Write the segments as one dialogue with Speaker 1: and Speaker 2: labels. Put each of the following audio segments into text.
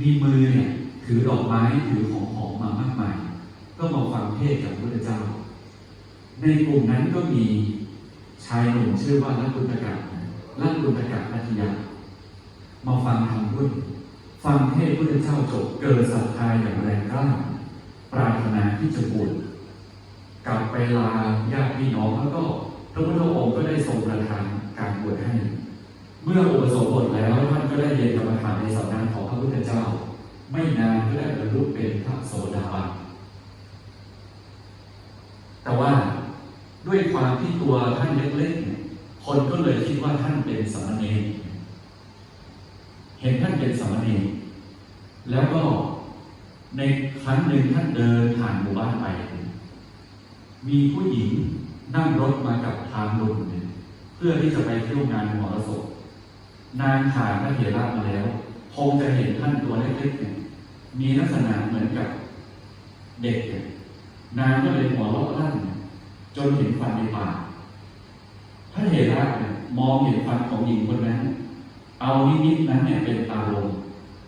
Speaker 1: มีมือเนี่ยถือดอกไม้ถือของหอมมามากมาย ก็มาฟังเทศกับพระเจ้า ในกลุ่มนั้นก็มีชายหนุ่มชื่อว่าลักกุณกะลักกุณกะนัทยามาฟังธรรมด้วยฟังเทศพระเจ้าจบเกิดศรัทธาอย่างแรงกล้าปรารถนาที่จะบวชกลับไปลาญาติพี่น้องแล้วก็พระพุทธองค์ก็ได้ทรงประทานการบวชให้ เมื่ออุปสมบทแล้ว ก็ได้เรียนกรรมฐานในสำนักของพระพุทธเจ้า ไม่นานก็ได้บรรลุเป็นพระโสดาบันแต่ว่าด้วยความที่ตัวท่านเล็กๆคนก็เลยคิดว่าท่านเป็นสามเณรเห็นท่านเป็นสามเณรแล้วก็ในครั้งหนึ่งท่านเดินผ่านหมู่บ้านไป มีผู้หญิงนั่งรถมากับทางลุงเนี่ยเพื่อที่จะไปเที่ยวงานมหรสพ นางผ่านพระเถระมาแล้ว คงจะเห็นท่านตัวเล็กๆเนี่ยมีลักษณะเหมือนกับเด็กเนี่ยนางก็เลยหัวเราะลั่นเนี่ยจนเห็นฟันในปากพระเถระเนี่ยมองเห็นฟันของหญิงคนนั้น เอานิมิตนั้นเนี่ยเป็นอารมณ์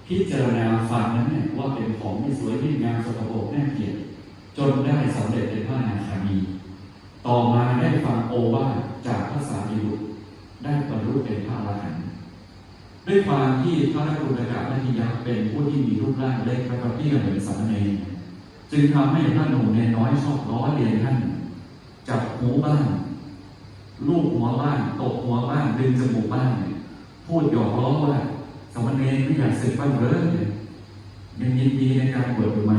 Speaker 1: พิจารณาฟันนั้นเนี่ยว่าเป็นของไม่สวยไม่งามสกปรกน่เกลียดจนได้สำเร็จเป็นพระนาคามีต่อมาได้ฟังโอวาจากพระสารีบุตรได้บรรลุเป็นพระอรหันต์ ด้วยความที่พระนักบุญกานันทิยะเป็นผู้ที่มีรูปร่างเล็กและกระเพี้ยเหมือนสามเณรจึงทำให้พระหนุ่มเนน้อยชอบล้อเลียนท่านจับหูบ้างลูบหัวบ้างตบหัวบ้างดึงจมูกบ้างเนี่ยพูดหยอกล้อว่าสามเณรไม่อยากศึกบ้างเหรอเนี่ยยังยินดีในการบวชอยู่ไหม